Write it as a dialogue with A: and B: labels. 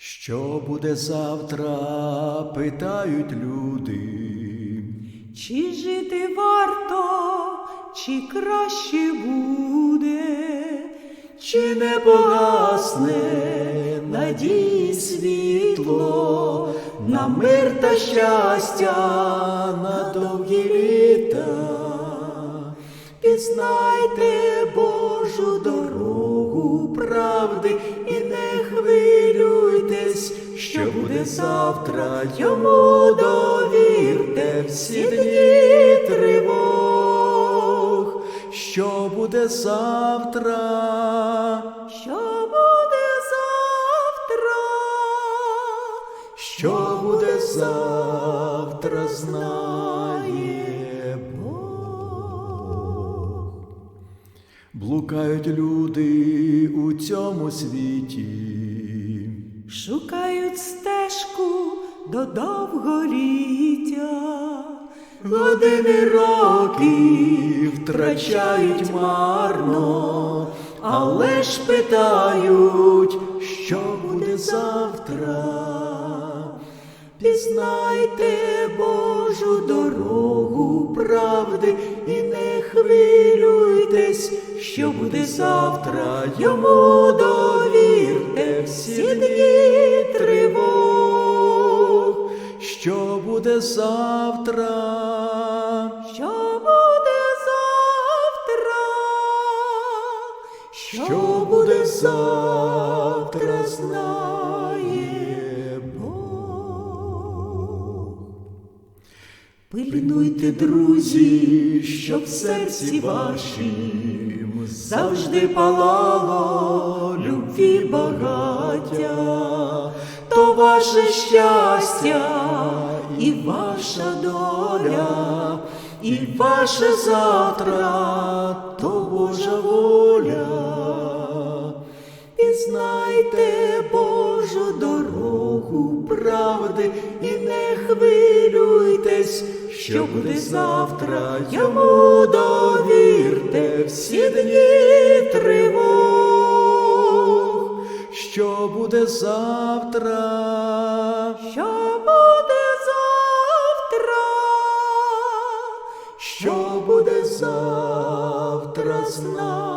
A: Що буде завтра, питають люди.
B: Чи жити варто, чи краще буде,
A: Чи не погасне надії світло на мир та щастя на довгі літа? Пізнайте Божу дорогу правди буде завтра, йому довірте всі дні тривог, що буде завтра.
B: що буде завтра,
A: Що буде завтра, знає Бог. Блукають люди у цьому світі,
B: шукають стежку до довголіття.
A: години роки втрачають марно, але ж питають, що буде завтра. Пізнайте Божу дорогу правди і не хвилюйтесь, що буде завтра, йому довірте всі дні буде завтра.
B: Що буде завтра?
A: Що буде завтра, знає Бог. Пильнуйте, друзі, щоб в серці вашім завжди палало любві багаття, то ваше щастя і ваша доля, і ваше завтра, то Божа воля. Пізнайте Божу дорогу правди і не хвилюйтесь, що буде завтра, йому довірте всі дні тривог, що буде завтра.
B: Що
A: Що буде завтра, знає